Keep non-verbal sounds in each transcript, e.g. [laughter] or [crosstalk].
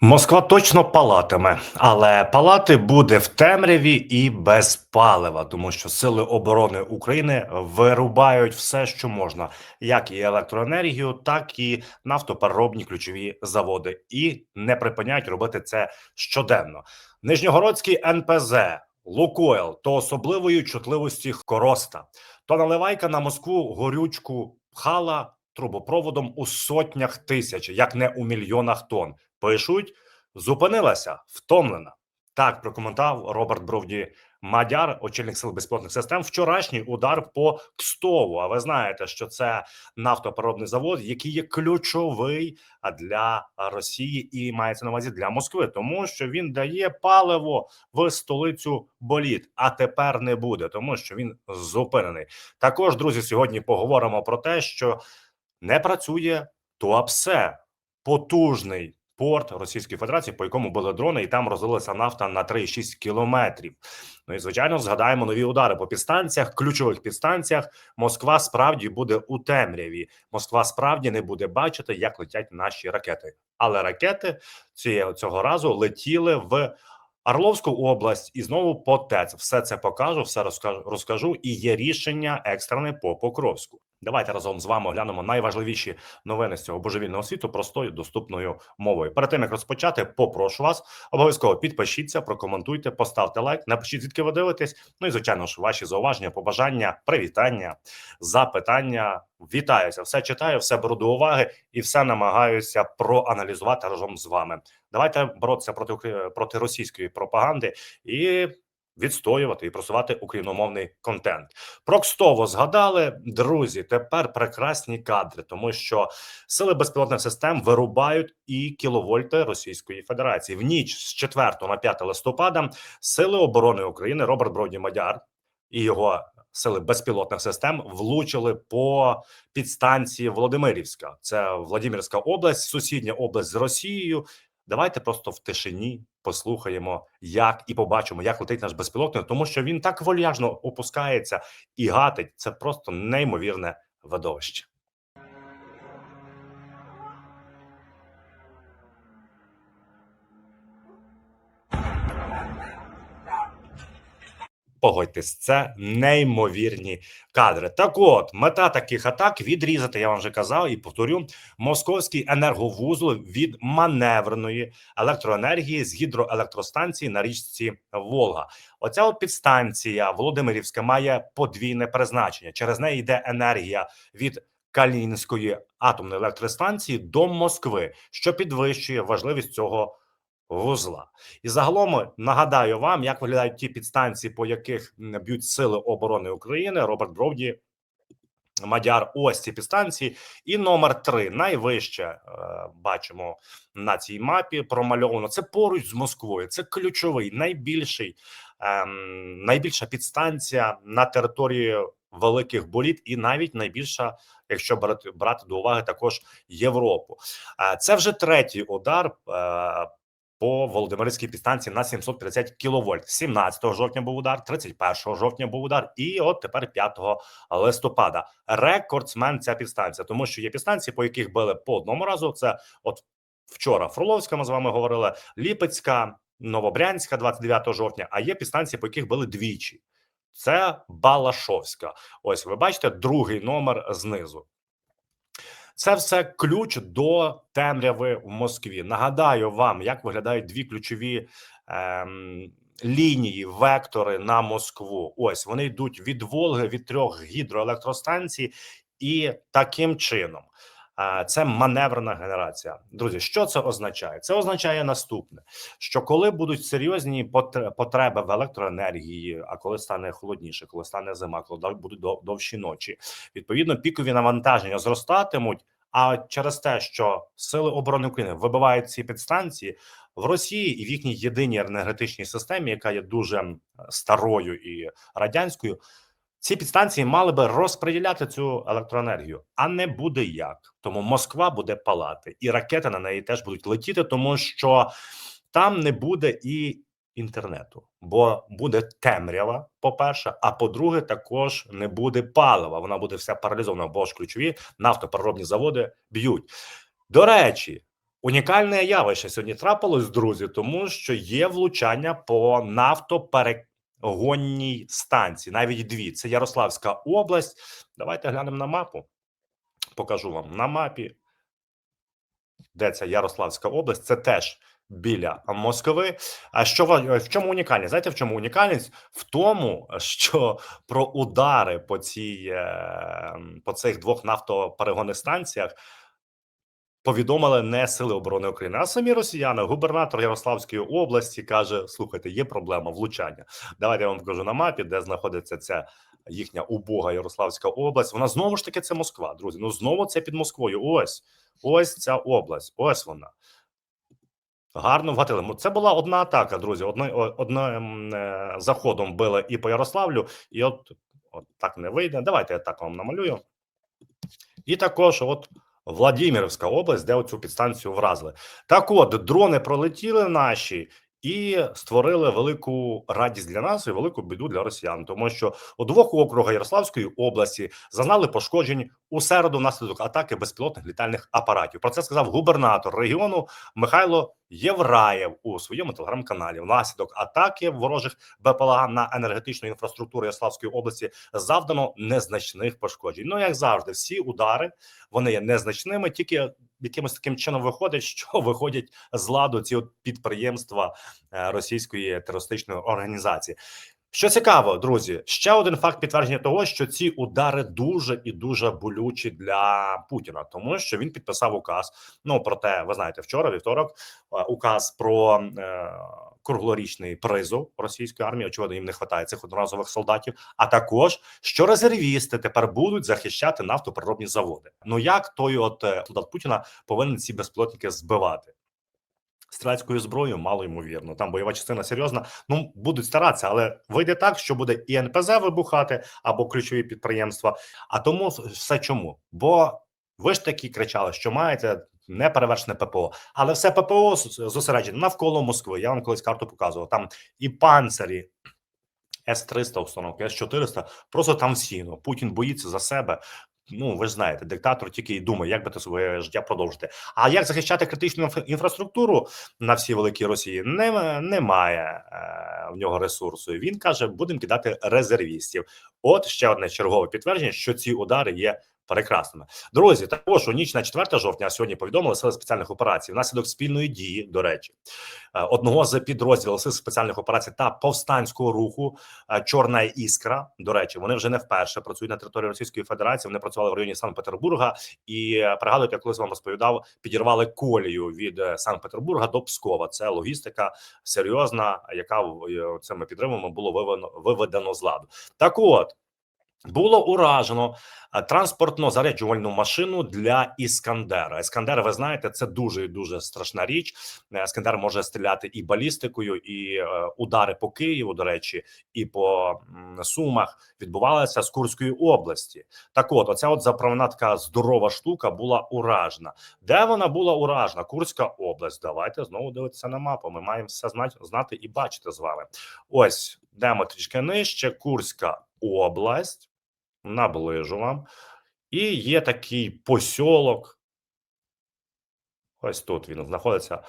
Москва точно палатиме, але палати буде в темряві і без палива, тому що сили оборони України вирубають все, що можна, як і електроенергію, так і нафтопереробні ключові заводи, і не припиняють робити це щоденно. Нижньогородський НПЗ, Лукойл то особливої чутливості Короста, то наливайка на Москву горючку пхала трубопроводом у сотнях тисяч, як не у мільйонах тонн. Пишуть, зупинилася, втомлена. Так прокоментував Роберт Бровді Мадяр, очільник сил безпілотних систем. Вчорашній удар по Кстову. А ви знаєте, що це нафтопереробний завод, який є ключовий для Росії і мається на увазі для Москви, тому що він дає паливо в столицю боліт. А тепер не буде, тому що він зупинений. Також друзі, сьогодні поговоримо про те, що не працює Туапсе, потужний порт Російської Федерації, по якому були дрони, і там розлилася нафта на 3,6 кілометрів. Ну і звичайно, згадаємо нові удари по підстанціях, ключових підстанціях. Москва справді буде у темряві. Москва справді не буде бачити, як летять наші ракети. Але ракети цієї цього разу летіли в. Орловську область і знову по ТЕЦ. Все це покажу, все розкажу, розкажу. І є рішення екстрене по Покровську. Давайте разом з вами оглянемо найважливіші новини з цього божевільного світу простою доступною мовою. Перед тим як розпочати, попрошу вас обов'язково підпишіться, прокоментуйте, поставте лайк, напишіть звідки ви дивитесь. Ну і звичайно ж, ваші зауваження, побажання, привітання, запитання. Вітаюся, все читаю, все беру до уваги і все намагаюся проаналізувати разом з вами. Давайте боротися проти Украї- проти російської пропаганди і відстоювати і просувати україномовний контент. Про Кстово згадали друзі. Тепер прекрасні кадри, тому що сили безпілотних систем вирубають і кіловольти Російської Федерації в ніч з 4 на 5 листопада. Сили оборони України Роберт Броді Мадяр і його сили безпілотних систем влучили по підстанції Володимирівська. Це Владимирська область, сусідня область з Росією. Давайте просто в тишині послухаємо, як і побачимо, як летить наш безпілотник, тому що він так вольяжно опускається і гатить. Це просто неймовірне видовище. Погодьтесь, це неймовірні кадри. Так, от мета таких атак відрізати. Я вам вже казав і повторю московський енерговузол від маневреної електроенергії з гідроелектростанції на річці Волга. Оця от підстанція Володимирівська має подвійне призначення. Через неї йде енергія від Калінської атомної електростанції до Москви, що підвищує важливість цього вузла. І загалом нагадаю вам, як виглядають ті підстанції, по яких б'ють сили оборони України. Роберт Бровді. Мадяр, ось ці підстанції, і номер три найвище е, бачимо на цій мапі. Промальовано це поруч з Москвою. Це ключовий, найбільший, ем, найбільша підстанція на території великих боліт, і навіть найбільша, якщо брати брати до уваги, також Європу. Е, це вже третій удар. Е, по Володимирській підстанції на 750 кВт. 17 жовтня був удар, 31 жовтня був удар, і от тепер 5 листопада. Рекордсмен ця підстанція, тому що є підстанції, по яких били по одному разу. Це от вчора Фроловська. Ми з вами говорили, Ліпецька, Новобрянська, 29 жовтня. А є підстанції, по яких били двічі. Це Балашовська. Ось ви бачите другий номер знизу. Це все ключ до темряви в Москві. Нагадаю вам, як виглядають дві ключові ем, лінії, вектори на Москву. Ось вони йдуть від Волги, від трьох гідроелектростанцій, і таким чином. Це маневрена генерація. Друзі, що це означає? Це означає наступне: що коли будуть серйозні потр- потреби в електроенергії, а коли стане холодніше, коли стане зима, коли будуть довші ночі, відповідно пікові навантаження зростатимуть. А через те, що сили оборони України вибивають ці підстанції в Росії і в їхній єдиній енергетичній системі, яка є дуже старою і радянською, ці підстанції мали би розподіляти цю електроенергію, а не буде як. Тому Москва буде палати, і ракети на неї теж будуть летіти, тому що там не буде і інтернету, бо буде темрява. По перше, а по-друге, також не буде палива. Вона буде вся паралізована, бо ж ключові нафтопереробні заводи б'ють. До речі, Унікальне явище сьогодні трапилось, друзі, тому що є влучання по нафтоперегонній станції, навіть дві. Це Ярославська область. Давайте глянемо на мапу. Покажу вам на мапі, де ця Ярославська область. Це теж біля Москви. А що в чому унікальність? Знаєте, в чому унікальність? В тому, що про удари по цій е, по цих двох нафтоперегонних станціях повідомили не сили оборони України, а самі росіяни. Губернатор Ярославської області каже: слухайте, є проблема влучання. Давайте я вам покажу на мапі, де знаходиться ця їхня убога Ярославська область. Вона знову ж таки це Москва, друзі. Ну знову це під Москвою. Ось ось ця область. Ось вона. Гарно вгатили. Це була одна атака, друзі. Одно, одним е, заходом били і по Ярославлю, і от, от так не вийде. Давайте я так вам намалюю. І також, от Владимирівська область, де оцю підстанцію вразили. Так от, дрони пролетіли наші і створили велику радість для нас і велику біду для росіян, тому що у двох округах Ярославської області зазнали пошкоджень у середу внаслідок атаки безпілотних літальних апаратів. Про це сказав губернатор регіону Михайло Євраєв у своєму телеграм-каналі. Внаслідок атаки ворожих БПЛА на енергетичну інфраструктуру Ярославської області завдано незначних пошкоджень. Ну як завжди, всі удари вони є незначними, тільки якимось таким чином виходить, [laughs] що виходять з ладу ці от підприємства е, російської терористичної організації. Що цікаво, друзі, ще один факт підтвердження того, що ці удари дуже і дуже болючі для Путіна, тому що він підписав указ. Ну про те, ви знаєте, вчора, вівторок, е, указ про е, круглорічний призов російської армії. Очевидно, їм не вистачає цих одноразових солдатів. А також що резервісти тепер будуть захищати нафтопереробні заводи. Ну як той, от е, солдат Путіна повинен ці безпілотники збивати? Стрілецькою зброєю мало ймовірно. Там бойова частина серйозна. Ну будуть старатися, але вийде так, що буде і НПЗ вибухати або ключові підприємства. А тому все чому? Бо ви ж таки кричали, що маєте неперевершене ППО, але все ППО зосереджене навколо Москви. Я вам колись карту показував. Там і панцирі. С-300 установки, С-400, просто там всі. Ну, Путін боїться за себе. Ну, ви ж знаєте, диктатор тільки і думає, як би то своє життя продовжити. А як захищати критичну інфра- інфраструктуру на всій великій Росії? Не, немає е, в нього ресурсу. Він каже, будемо кидати резервістів. От ще одне чергове підтвердження, що ці удари є прекрасними. Друзі, також у ніч на 4 жовтня сьогодні повідомили сили спеціальних операцій внаслідок спільної дії, до речі, е, одного з підрозділів сил спеціальних операцій та повстанського руху е, Чорна іскра. До речі, вони вже не вперше працюють на території Російської Федерації. Вони працювали в районі Санкт-Петербурга і е, пригадуєте, я колись вам розповідав, підірвали колію від Санкт-Петербурга до Пскова. Це логістика серйозна, яка цими підривами було виведено, виведено з ладу. Так от. Було уражено е, транспортно заряджувальну машину для іскандера. Іскандер, ви знаєте, це дуже і дуже страшна річ. Е, Іскандер може стріляти і балістикою, і е, удари по Києву. До речі, і по Сумах відбувалися з Курської області. Так, от оця от заправна така здорова штука була уражена. Де вона була уражена? Курська область. Давайте знову дивитися на мапу. Ми маємо все знати, і бачити з вами. Ось йдемо трішки нижче. Курська область. Наближу вам. І є такий посьолок. Ось тут він знаходиться.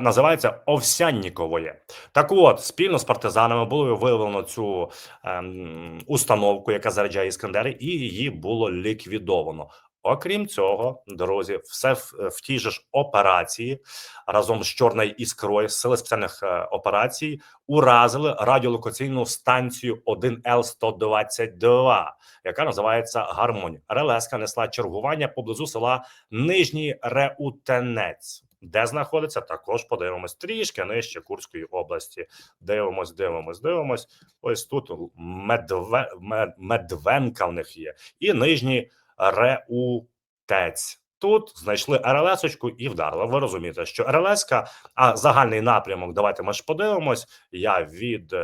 Називається Овсянніковоє. Так от, спільно з партизанами було виявлено цю ем, установку, яка заряджає іскандери, і її було ліквідовано. Окрім цього, друзі, все в, в тій же ж операції разом з чорною іскрою сили спеціальних е, операцій уразили радіолокаційну станцію 1Л-122, яка називається Гармонь. РЛС несла чергування поблизу села Нижній Реутенець. Де знаходиться, також подивимось трішки нижче Курської області. Дивимось, дивимось, дивимось. Ось тут Медве, Мед- Медвенка в них є, і нижній Реутець. Тут знайшли РЛС-очку і вдарили. Ви розумієте, що РЛС-ка, а загальний напрямок, давайте ми ж подивимось. Я від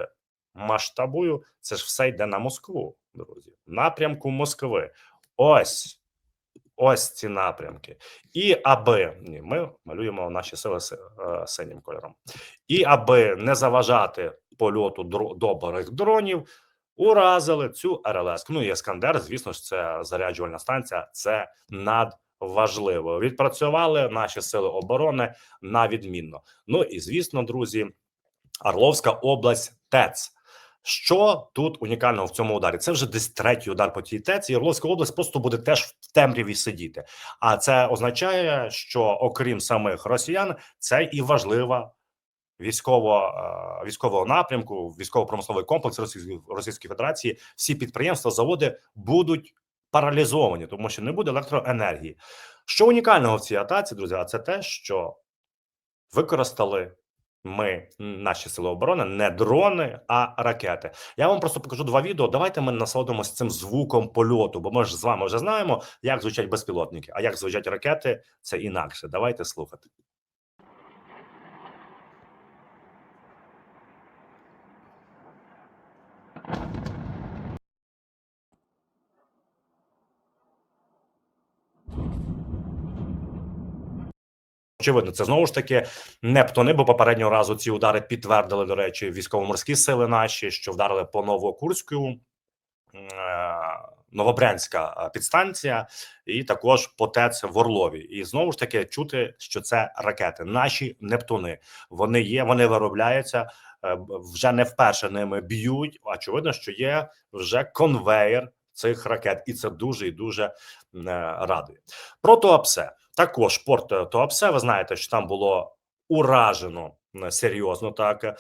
масштабую. Це ж все йде на Москву, друзі. Напрямку Москви. Ось. Ось ці напрямки. І аби ні, ми малюємо наші сили е, синім кольором. І аби не заважати польоту дро- добрих дронів, уразили цю РЛС. Ну і Ескандер, звісно ж, це заряджувальна станція, це над важливо. Відпрацювали наші сили оборони на відмінно. Ну і звісно, друзі, Орловська область ТЕЦ. Що тут унікального в цьому ударі? Це вже десь третій удар по тій ТЕЦ, і Орловська область просто буде теж в темряві сидіти. А це означає, що окрім самих росіян, це і важлива військово е, військового напрямку, військово-промисловий комплекс Російської Федерації. Всі підприємства, заводи будуть паралізовані, тому що не буде електроенергії. Що унікального в цій атаці, друзі? А це те, що використали ми, наші сили оборони, не дрони, а ракети. Я вам просто покажу два відео. Давайте ми насолодимося цим звуком польоту, бо ми ж з вами вже знаємо, як звучать безпілотники, а як звучать ракети, це інакше. Давайте слухати. Очевидно, це знову ж таки Нептуни, бо попереднього разу ці удари підтвердили, до речі, військово-морські сили наші, що вдарили по Новокурську, е, Новобрянська е, підстанція, і також по ТЕЦ в Орлові. І знову ж таки чути, що це ракети. Наші Нептуни вони є, вони виробляються е, вже не вперше ними б'ють. Очевидно, що є вже конвейер цих ракет, і це дуже і дуже радує. Про Туапсе. Також порт Туапсе. Ви знаєте, що там було уражено серйозно так е,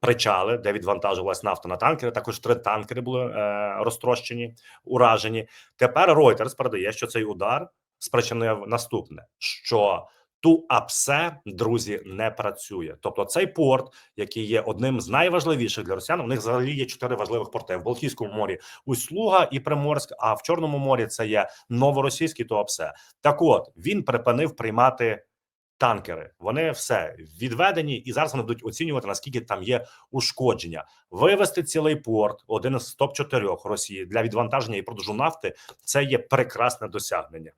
причали, де відвантажувалась нафта на танкери. Також три танкери були е, розтрощені, уражені. Тепер Reuters передає, що цей удар спричинив наступне: що Туапсе, друзі, не працює. Тобто, цей порт, який є одним з найважливіших для росіян, у них взагалі є чотири важливих порти в Балтійському морі, Услуга і Приморськ. А в Чорному морі це є новоросійський Туапсе. Так, от він припинив приймати. Танкери вони все відведені, і зараз вони будуть оцінювати наскільки там є ушкодження. Вивести цілий порт, один з топ 4 Росії для відвантаження і продажу нафти. Це є прекрасне досягнення.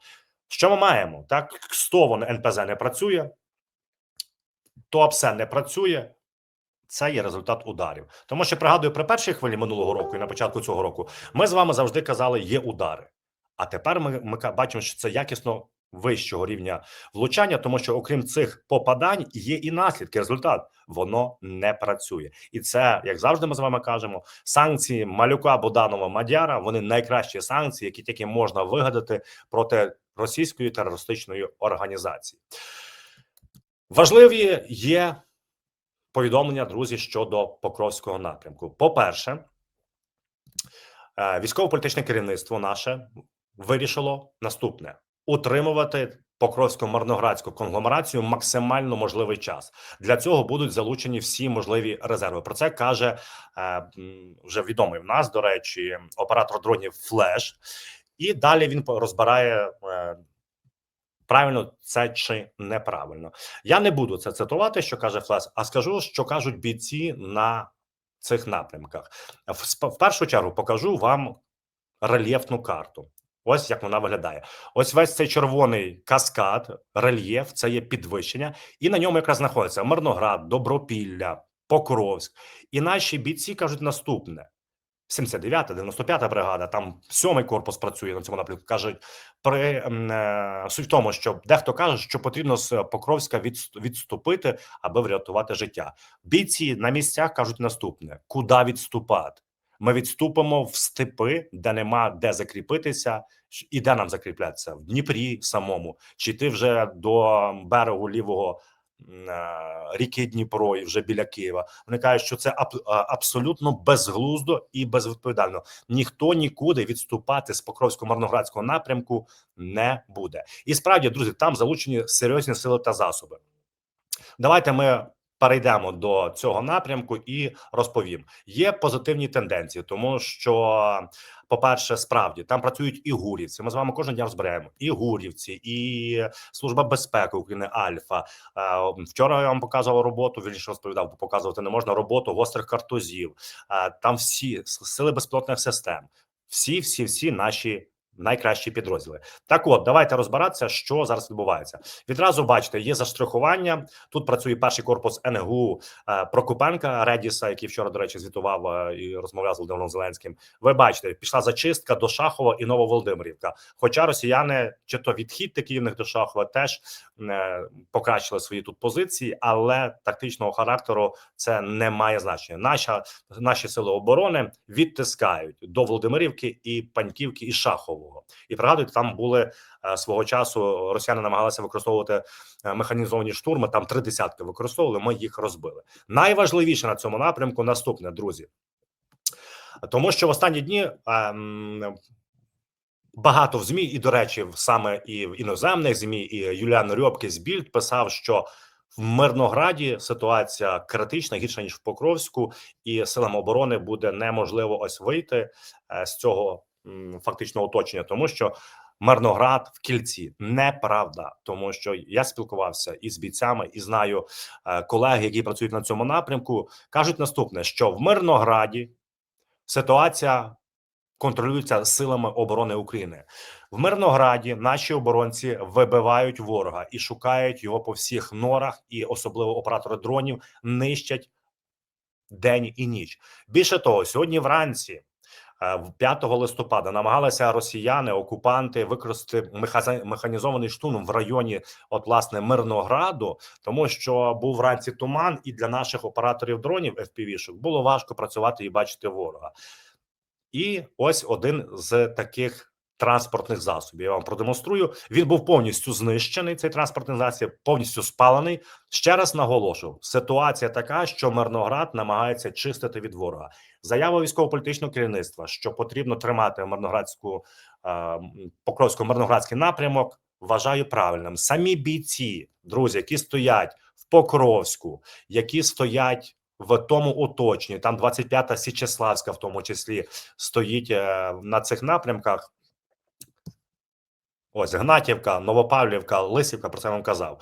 Що ми маємо? Так, Стовон НПЗ не працює, ТОАПСЕ не працює. Це є результат ударів. Тому що пригадую, при першій хвилі минулого року і на початку цього року ми з вами завжди казали, є удари. А тепер ми, ми бачимо, що це якісно вищого рівня влучання, тому що окрім цих попадань є і наслідки. Результат воно не працює, і це як завжди. Ми з вами кажемо. Санкції малюка Боданова Мадяра. Вони найкращі санкції, які тільки можна вигадати проти російської терористичної організації. Важливі є повідомлення, друзі, щодо Покровського напрямку. По-перше, е, військово-політичне керівництво наше вирішило наступне: утримувати Покровську марноградську конгломерацію максимально можливий час. Для цього будуть залучені всі можливі резерви. Про це каже е, вже відомий в нас, до речі, оператор дронів Флеш. І далі він розбирає е, правильно це чи неправильно. Я не буду це цитувати, що каже Флес, а скажу, що кажуть бійці на цих напрямках. В першу чергу покажу вам рельєфну карту. Ось як вона виглядає. Ось весь цей червоний каскад, рельєф, це є підвищення, і на ньому якраз знаходиться Мирноград, Добропілля, Покровськ. І наші бійці кажуть наступне: 79-та, 95-та бригада, там сьомий корпус працює на цьому напрямку. кажуть при е, суть в тому, що дехто каже, що потрібно з Покровська відступити, аби врятувати життя. Бійці на місцях кажуть наступне: куди відступати? Ми відступимо в степи, де нема де закріпитися, і де нам закріплятися в Дніпрі самому, чи ти вже до берегу лівого ріки Дніпро і вже біля Києва. Вони кажуть, що це аб абсолютно безглуздо і безвідповідально. Ніхто нікуди відступати з Покровсько-Марноградського напрямку не буде. І справді, друзі, там залучені серйозні сили та засоби. Давайте ми перейдемо до цього напрямку і розповім. Є позитивні тенденції, тому що, по-перше, справді там працюють і гурівці. Ми з вами кожен дня розберемо і гурівці, і служба безпеки України Альфа. Вчора я вам показував роботу. Вірніше розповідав, бо показувати не можна роботу гострих картузів. Там всі сили безпілотних систем, всі, всі, всі наші найкращі підрозділи. Так, от давайте розбиратися, що зараз відбувається. Відразу бачите, є заштрихування. Тут працює перший корпус НГУ е, Прокопенка Редіса, який вчора, до речі, звітував е, і розмовляв з Володимиром Зеленським. Ви бачите, пішла зачистка до Шахова і Нововолодимирівка. Хоча росіяни, чи то відхід такий в них до Шахова, теж е, покращили свої тут позиції, але тактичного характеру це не має значення. Наша наші сили оборони відтискають до Володимирівки і Паньківки і Шахового. І пригадуйте, там були е, свого часу росіяни намагалися використовувати е, механізовані штурми. Там три десятки використовували. Ми їх розбили. Найважливіше на цьому напрямку наступне, друзі, тому що в останні дні. Ем, Багато в змі, і до речі, саме і в іноземних змі, і Юліан Рьобки з Більд писав, що в Мирнограді ситуація критична, гірша ніж в Покровську, і силам оборони буде неможливо ось вийти е, з цього фактично оточення, тому що Мирноград в кільці неправда, тому що я спілкувався із бійцями і знаю е, колеги, які працюють на цьому напрямку, кажуть наступне: що в Мирнограді ситуація контролюється силами оборони України в Мирнограді. Наші оборонці вибивають ворога і шукають його по всіх норах, і особливо оператори дронів нищать день і ніч. Більше того, сьогодні вранці. Е, в 5 листопада намагалися росіяни, окупанти використати механізований штурм в районі, от власне Мирнограду, тому що був вранці туман, і для наших операторів дронів FPV-шок було важко працювати і бачити ворога. І ось один з таких транспортних засобів. Я вам продемонструю. Він був повністю знищений. Цей транспортний засіб повністю спалений. Ще раз наголошую: ситуація така, що Мирноград намагається чистити від ворога. Заява військово-політичного керівництва, що потрібно тримати Мирноградську е, м, Покровсько мирноградський напрямок. Вважаю правильним. Самі бійці, друзі, які стоять в Покровську, які стоять в тому оточенні, там 25-та Січеславська, в тому числі, стоїть е, на цих напрямках. Ось Гнатівка, Новопавлівка, Лисівка, про це вам казав.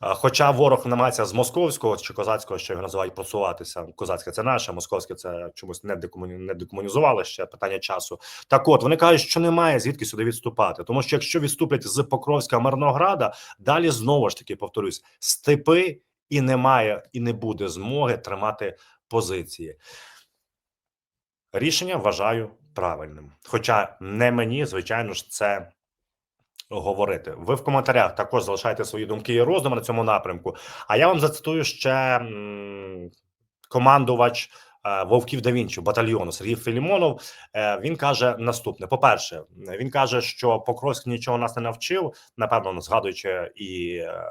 Хоча ворог намагається з московського чи козацького, що його називають просуватися. Козацьке це наше, московське це чомусь не декомуні... не декомунізували ще питання часу. Так, от вони кажуть, що немає звідки сюди відступати, тому що якщо відступлять з Покровська Мирнограда, далі знову ж таки повторюсь, степи і немає, і не буде змоги тримати позиції. Рішення вважаю правильним. Хоча не мені, звичайно ж, це говорити. Ви в коментарях також залишайте свої думки і роздуми на цьому напрямку. А я вам зацитую ще командувач е, Вовків да Вінчі батальйону Сергій Філімонов. Е, Він каже наступне: по-перше, він каже, що Покровськ нічого нас не навчив, напевно, згадуючи і е,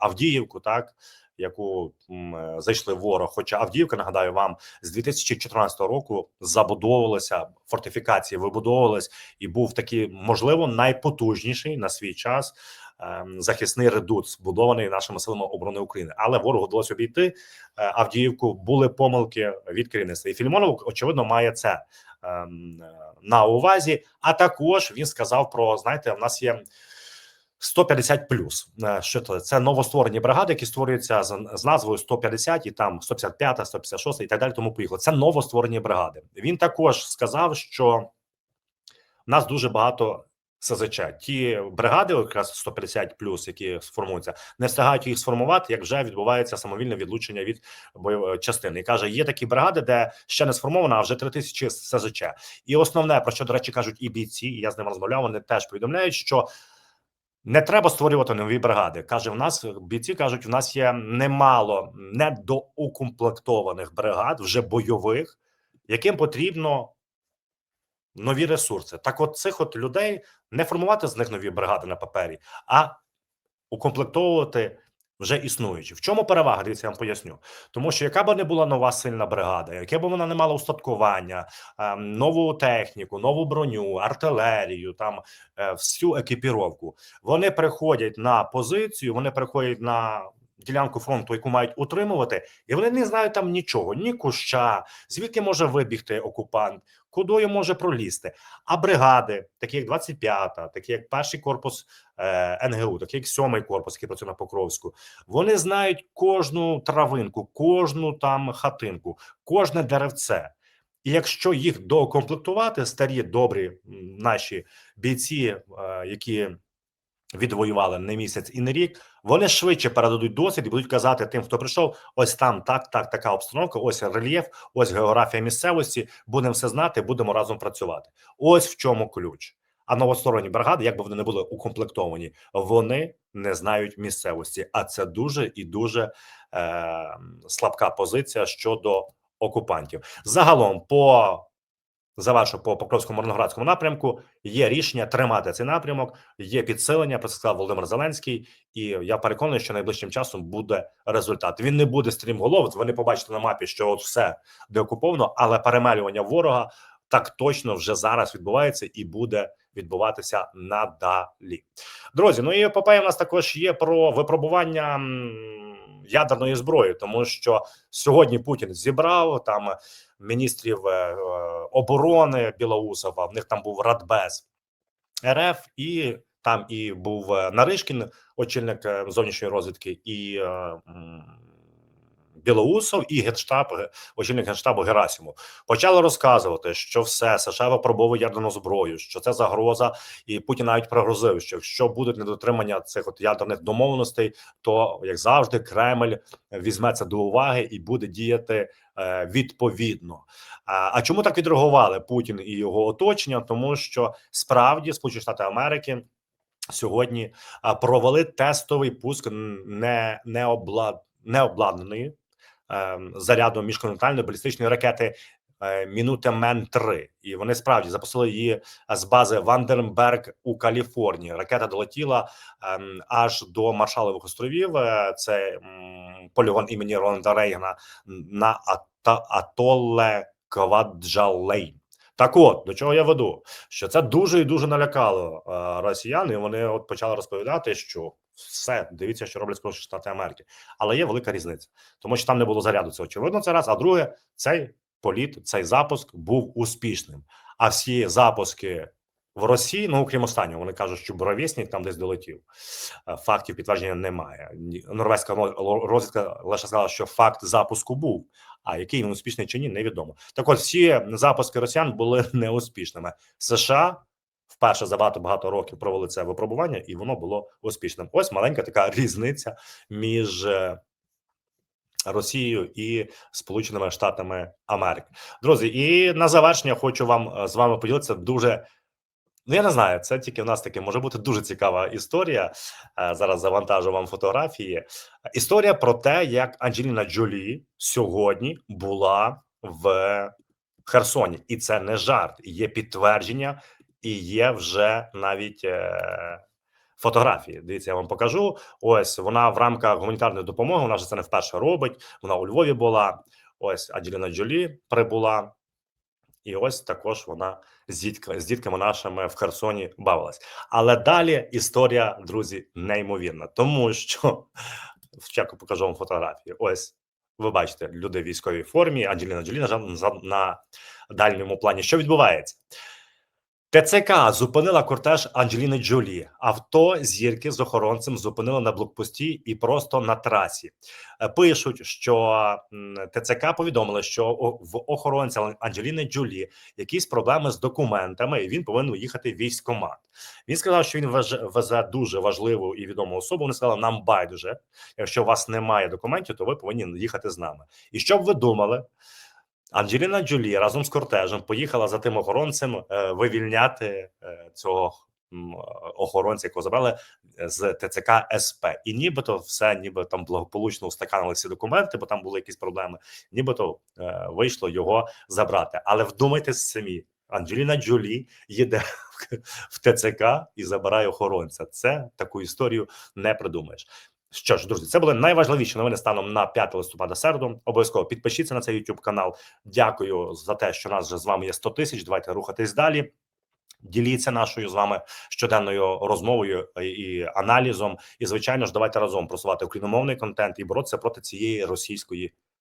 Авдіївку, так. Яку е, зайшли ворог, хоча Авдіївка, нагадаю вам, з 2014 року забудовувалася фортифікації, вибудовувалась і був такий, можливо, найпотужніший на свій час ем, захисний редут, збудований нашими силами оборони України. Але ворогу вдалося обійти е, Авдіївку. Були помилки від керівництва. І Фільмонов, очевидно, має це ем, е, на увазі. А також він сказав про знаєте, в нас є. 150 плюс. Е, Що це? Це новостворені бригади, які створюються з, з назвою 150 і там 155, 156 і так далі. Тому поїхали. Це новостворені бригади. Він також сказав, що в нас дуже багато СЗЧ. Ті бригади, якраз 150 плюс, які сформуються, не встигають їх сформувати, як вже відбувається самовільне відлучення від бойової частини. І каже, є такі бригади, де ще не сформовано, а вже 3000 СЗЧ. І основне, про що, до речі, кажуть і бійці, і я з ними розмовляв, вони теж повідомляють, що не треба створювати нові бригади. Каже, в нас бійці кажуть, в нас є немало недоукомплектованих бригад, вже бойових, яким потрібно нові ресурси. Так, от цих от людей не формувати з них нові бригади на папері, а укомплектовувати вже існуючі. В чому перевага? Дивіться, я вам поясню. Тому що яка б не була нова сильна бригада, яке б вона не мала устаткування, нову техніку, нову броню, артилерію, там е, всю екіпіровку, вони приходять на позицію, вони приходять на ділянку фронту, яку мають утримувати, і вони не знають там нічого, ні куща, звідки може вибігти окупант, кудою може пролізти. А бригади, такі як 25-та, такі як перший корпус е, НГУ, такі як сьомий корпус, який працює на Покровську, вони знають кожну травинку, кожну там хатинку, кожне деревце. І якщо їх доукомплектувати, старі добрі наші бійці, е, які відвоювали не місяць і не рік, вони швидше передадуть досвід і будуть казати тим, хто прийшов: ось там так, так, така обстановка, ось рельєф, ось географія місцевості. Будемо все знати, будемо разом працювати. Ось в чому ключ. А новосторонні бригади, як би вони не були укомплектовані, вони не знають місцевості. А це дуже і дуже е, слабка позиція щодо окупантів. Загалом, по завершу по Покровському Мирноградському напрямку, є рішення тримати цей напрямок. Є підсилення. Про сказав Володимир Зеленський, і я переконаний, що найближчим часом буде результат. Він не буде стрімголов. Ви не побачите на мапі, що от все деокуповано, але перемелювання ворога так точно вже зараз відбувається і буде відбуватися надалі. Друзі, ну і епопея у нас також є про випробування ядерної зброї, тому що сьогодні Путін зібрав там міністрів е, е, оборони Білоусова. В них там був Радбез РФ, і там і був е, Наришкін, очільник зовнішньої розвідки, і Білоусов, і генштаб, очільник генштабу Герасимов почали розказувати, що все США випробовує ядерну зброю, що це загроза, і Путін навіть пригрозив, що якщо будуть недотримання цих от ядерних домовленостей, то як завжди Кремль візьме це до уваги і буде діяти е, відповідно. А, а чому так відреагували Путін і його оточення? Тому що справді Сполучені Штати Америки. Сьогодні провели тестовий пуск н- не, не, облад, е, зарядом міжконтинентальної балістичної ракети е, Мінутемен 3 і вони справді запустили її з бази Вандерберг у Каліфорнії. Ракета долетіла ем, аж до Маршалових островів. Е, Це полігон імені Рональда Рейгана на атоле Кваджалейн. Так, от до чого я веду, що це дуже і дуже налякало е, росіян, і вони от почали розповідати, що все дивіться, що роблять Сполучені Штати Америки, але є велика різниця, тому що там не було заряду. Це очевидно. Це раз. А друге, цей політ, цей запуск був успішним. А всі запуски в Росії, ну окрім останнього, вони кажуть, що Боровєснік там десь долетів. Е, Фактів підтвердження немає. Норвезька ро- розвідка лише сказала, що факт запуску був. А який він успішний чи ні, невідомо. Так от всі запуски росіян були [laughs] неуспішними. США вперше за багато багато років провели це випробування, і воно було успішним. Ось маленька така [laughs] різниця між е, Росією і Сполученими Штатами Америки. Друзі, і на завершення хочу вам е, з вами поділитися дуже. Ну, я не знаю, це тільки в нас таке може бути дуже цікава історія. Е, Зараз завантажу вам фотографії. Історія про те, як Анджеліна Джолі сьогодні була в Херсоні, і це не жарт. Є підтвердження, і є вже навіть е, фотографії. Дивіться, я вам покажу. Ось вона в рамках гуманітарної допомоги. Вона вже це не вперше робить. Вона у Львові була. Ось Анджеліна Джолі прибула. І ось також вона з, дітка, з дітками нашими в Херсоні бавилась. Але далі історія, друзі, неймовірна, тому що [laughs] спочатку покажу вам фотографії. Ось ви бачите, люди в військовій формі. Анджеліна Джолі на дальньому плані. Що відбувається? ТЦК зупинила кортеж Анджеліни Джолі. Авто зірки з охоронцем зупинили на блокпості і просто на трасі. Е, Пишуть, що ТЦК повідомили, що в охоронця Анджеліни Джолі якісь проблеми з документами, і він повинен їхати військкомат. Він сказав, що він везе дуже важливу і відому особу. Вони сказали, нам байдуже. Якщо у вас немає документів, то ви повинні їхати з нами. І що б ви думали? Анджеліна Джолі разом з кортежем поїхала за тим охоронцем е, вивільняти е, цього охоронця, якого забрали е, з ТЦК СП. І нібито все, ніби там благополучно устаканили всі документи, бо там були якісь проблеми. Нібито вийшло його забрати. Але вдумайтесь самі. Анджеліна Джолі їде [laughs] в ТЦК і забирає охоронця. Це таку історію не придумаєш. Що ж, друзі, це були найважливіші новини станом на 5 листопада середу. Обов'язково підпишіться на цей YouTube канал. Дякую за те, що нас вже з вами є 100 тисяч. Давайте рухатись далі. Діліться нашою з вами щоденною розмовою і- аналізом. І звичайно ж, давайте разом просувати україномовний контент і боротися проти цієї російської